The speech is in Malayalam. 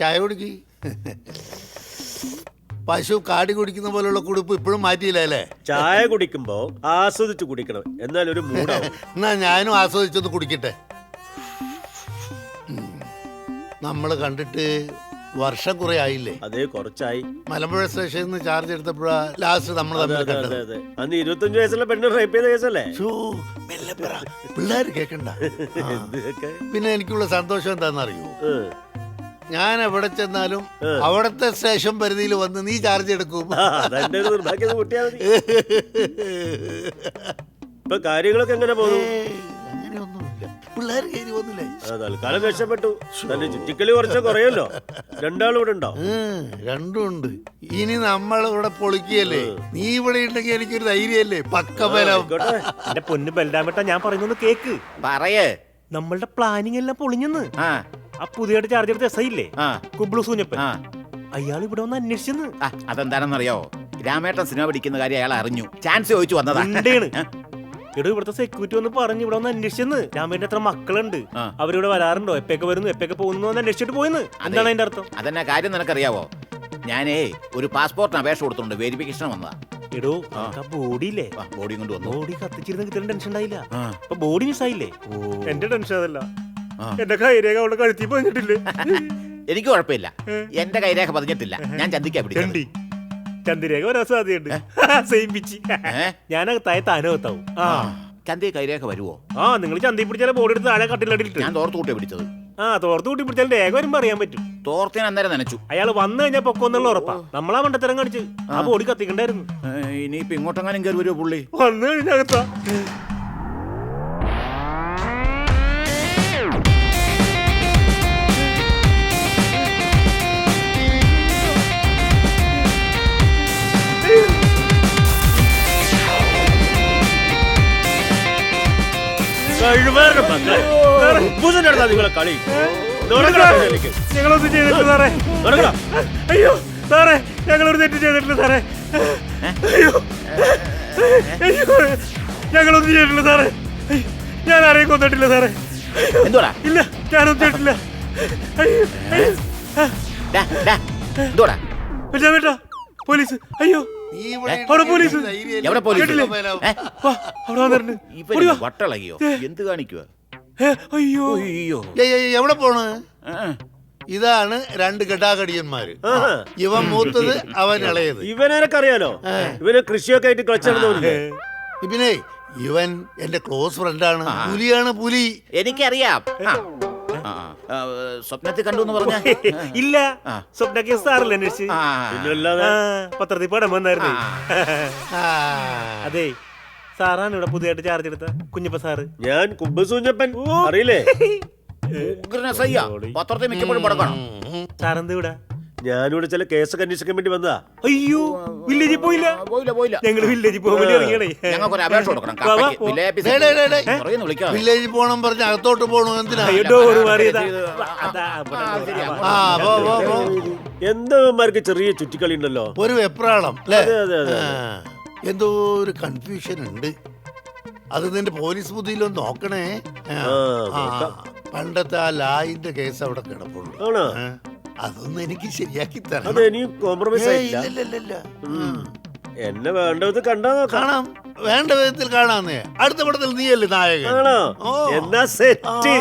ചായ കുടിക്ക്. പശു കാടി കുടിക്കുന്ന പോലുള്ള കുടിപ്പ് ഇപ്പോഴും മാറ്റിയില്ല അല്ലേ? ചായ കുടിക്കുമ്പോ ആസ്വദിച്ച് കുടിക്കണം. എന്നാൽ ഒരു മൂടാവും എന്നാ ഞാനും ആസ്വദിച്ചൊന്ന് കുടിക്കട്ടെ. നമ്മൾ കണ്ടിട്ട് വർഷം കുറെ ആയില്ലേ? അതെ കുറച്ചായി. മലമ്പുഴ സ്റ്റേഷനിൽ നിന്ന് ചാർജ് എടുത്തപ്പോഴാ ലാസ്റ്റ് നമ്മൾ തമ്മിൽ കണ്ടത്. അന്ന് ഇരുപത്തഞ്ച് വയസ്സുള്ള പെണ്ണ് റേപ്പ് ചെയ്ത കേസല്ലേ? പിള്ളേർ കേക്കണ്ട. പിന്നെ എനിക്കുള്ള സന്തോഷം എന്താണെന്നറിയോ. ഞാൻ എവിടെ ചെന്നാലും അവിടത്തെ സ്റ്റേഷൻ പരിധിയിൽ വന്ന് നീ ചാർജ് എടുക്കും. ഇപ്പൊ കാര്യങ്ങളൊക്കെ എങ്ങനെ പോകുന്നു? പിള്ളേർ കയറി വന്നില്ലേ? ആ, തൽക്കാലം രക്ഷപ്പെട്ടു. തന്നെ ചുറ്റിക്കളി കുറച്ച കുറയല്ലോ. രണ്ടാളും ഇവിടെ ഉണ്ടോ? രണ്ടും ഉണ്ട്. ഇനി നമ്മൾ ഇവിടെ പൊളിക്കുകയല്ലേ? നീ ഇവിടെ ഉണ്ടെങ്കിൽ എനിക്കൊരു ധൈര്യമല്ലേ? ആയിക്കോട്ടെ. എന്റെ പൊന്ന് ബെൽഡാമേട്ട ഞാൻ പറയുന്നത് കേക്ക്. പറയേ. നമ്മളുടെ പ്ലാനിങ് എല്ലാം പൊളിഞ്ഞെന്ന്. ആ. ആ പുതിയതായിട്ട് ചാർജ് എടുത്ത എസ് ഇല്ലേ ആ. കുബ്ലു സൂഞ്ഞപ്പൻ ആ. അയാൾ ഇവിടെ വന്ന് അന്വേഷിച്ചെന്ന്. ആ, അതെന്താണെന്നറിയോ? രാമേട്ടൻ സിനിമ പിടിക്കുന്ന കാര്യം അയാൾ അറിഞ്ഞു. ചാൻസ് ചോദിച്ചു വന്നതാ. ഉണ്ടേണ് ഏ? എടോ ഇവിടുത്തെ സെക്യൂരിറ്റി ഒന്ന് പറഞ്ഞു ഇവിടെ വന്ന് അന്വേഷിച്ചെന്ന്. രാമേന്റെ എത്ര മക്കളുണ്ട്. ആ. അവരിവിടെ വരാറുണ്ടോ? എപ്പൊക്കെ വരുന്നു? എപ്പൊക്കെ പോകുന്നു എന്ന് അന്വേഷിച്ചിട്ട് പോയിന്ന്. എന്താണ് അതിന്റെ അർത്ഥം? അതെന്നാ കാര്യം നിനക്കറിയാവോ? ഞാനേ ഒരു പാസ്പോർട്ടിന് അപേക്ഷ കൊടുത്തിട്ടുണ്ട്. വെരിഫിക്കേഷൻ വന്നതാ. എടോ ആ. ആ ബോഡി വാ, ബോഡി കൊണ്ട് വന്നു. ബോഡി കത്തിച്ചിരുന്നെങ്കിൽ ഇത്രയും ടെൻഷൻ ഉണ്ടായില്ല. ആ. അപ്പൊ ബോഡി മിസ്സായില്ലേ എന്റെ ടെൻഷൻ അതല്ല. എന്റെ കൈരേഖ അവളുടെ കഴുത്തി പോയിട്ടില്ലേ എനിക്ക് കുഴപ്പമില്ല. എന്റെ കൈരേഖ പതിഞ്ഞിട്ടില്ല. ഞാൻ ചന്തിക്കാ പിടിക്കണ്ടി ചണ്ടി ചന്ദിരേഖ വരാൻ സാധ്യതയുണ്ട്. സെയിം പിച്ചി ഏ? ഞാനകത്തായ താനകത്താവും ആ. ചന്തി കൈരേഖ വരുവോ? ആ നിങ്ങൾ ചന്തി പിടിച്ചാൽ ബോർഡ് എടുത്ത് താഴെ കട്ടിലടിയിട്ട് ഞാൻ തോർത്ത് കൂട്ടിയാ പിടിച്ചത്. ആ തോർത്ത് കൂട്ടി പിടിച്ചാൽ രേഖ വരുമ്പോ അറിയാൻ പറ്റും. തോർത്തിന് അന്നേരം നനച്ചു. അയാൾ വന്നു കഴിഞ്ഞാൽ പൊക്കൊന്നുള്ള ഉറപ്പാ. നമ്മളാ മണ്ടത്തരം കാണിച്ച് ആ ബോഡി കത്തിക്കണ്ടായിരുന്നു. ഇനി ഇനിയിപ്പോ ഇങ്ങോട്ടെങ്ങാനും കയറി വരുമോ പുള്ളി? വന്നു കഴിഞ്ഞകത്താ കഴിവേറെ മക്കളെ ഉപ്പൂസിന്റെ അടുത്താ നിങ്ങളെ കളി. ഞങ്ങളൊന്നും ചെയ്തിട്ടില്ല സാറേ. അയ്യോ സാറേ ഞങ്ങളൊരു തെറ്റ് ചെയ്തിട്ടില്ല സാറേ. അയ്യോ ഞങ്ങളൊന്നും ചെയ്തിട്ടില്ല സാറേ. ഞാൻ ആരെയും കൊന്നിട്ടില്ല സാറേ. എന്തുവാടാ? ഇല്ല ഞാനൊന്നും ചെയ്തിട്ടില്ല. അയ്യോ പോലീസ് അയ്യോ. പോലീസ്. എവിടെ വട്ടളകിയോ? എന്ത് കാണിക്കുക അയ്യോ. അയ്യോ. എവിടെ പോണ്? ഇതാണ് രണ്ട് ഗഡാഗടിയന്മാര്. ഇവൻ മൂത്തത് അവൻ ഇളയത്. ഇവനൊക്കെ അറിയാലോ ഇവന് കൃഷിയൊക്കെ ആയിട്ട് കളിച്ചിരുന്നവനില്ലേ ഇവനെ ഇവൻ എന്റെ ക്ലോസ് ഫ്രണ്ടാണ്. പുലിയാണ് പുലി. എനിക്കറിയാം. സ്വപ്നത്തിൽ കണ്ടു എന്ന് പറഞ്ഞ? ഇല്ല. സ്വപ്ന കേസ് സാറല്ലേ അന്വേഷിച്ച്. പിന്നല്ലാതെ പത്രത്തിൽ പടം വന്നായിരുന്നു. ആ. അതെ. സാറാണ് ഇവിടെ പുതിയതായിട്ട് ചാർജ് എടുത്ത കുഞ്ഞപ്പ സാറ്. ഞാൻ കുമ്പസൂഞ്ഞപ്പൻ അറിയില്ലേ. പത്രത്തിൽ മിക്കപ്പോഴും പടക്കണം. സാറെന്ത് ഇവിടെ? ഞാനിവിടെ ചില കേസ് അന്വേഷിക്കാൻ വേണ്ടി വന്നതാ അയ്യോ വില്ലേജിൽ പോയില്ല പോയില്ല പോയില്ല ഞങ്ങൾ വില്ലേജിൽ പോകാൻ വേണ്ടി ഇറങ്ങിയണേ ഞങ്ങൾക്ക് ഒരു അപേക്ഷ കൊടുക്കണം വാ, വാ, വില്ലേജിൽ പോണം പറഞ്ഞ് അകത്തോട്ട് പോണു എന്തിനാ അയ്യോ മാറിയതാ അതാ, അവിടെ ആ, ശരിയാ. ഡോറ്. ആ പോ, പോ, പോ. എന്തവന്മാർക്ക് ചെറിയ ചുറ്റിക്കളി ഉണ്ടല്ലോ ഒരു വെപ്രാളം അല്ലേ അതെ, അതെ, അതെ. ആ. എന്തോ ഒരു കൺഫ്യൂഷൻ ഉണ്ട് അത് നിന്റെ പോലീസ് ബുദ്ധിയിലൊന്ന് നോക്കണേ ആ. ആ, ആ. നോക്കാം. പണ്ടത്തെ ആ ലായിന്റെ കേസ് അവിടെ ആണോ ഏ? അതൊന്ന് എനിക്ക് ശരിയാക്കി തരണം. തരണം ഇനിയും കോംപ്രമൈസ് ആയില്ല ഇല്ല, ഇല്ല, ഇല്ല. ഉം. എന്നെ വേണ്ടത് കണ്ടാ നോക്കാം. കാണാം. വേണ്ട വിധത്തിൽ കാണാന്നേ അടുത്ത പടത്തിൽ നീയല്ലേ നായകൻ? ആണോ. എന്നാ സെറ്റ്.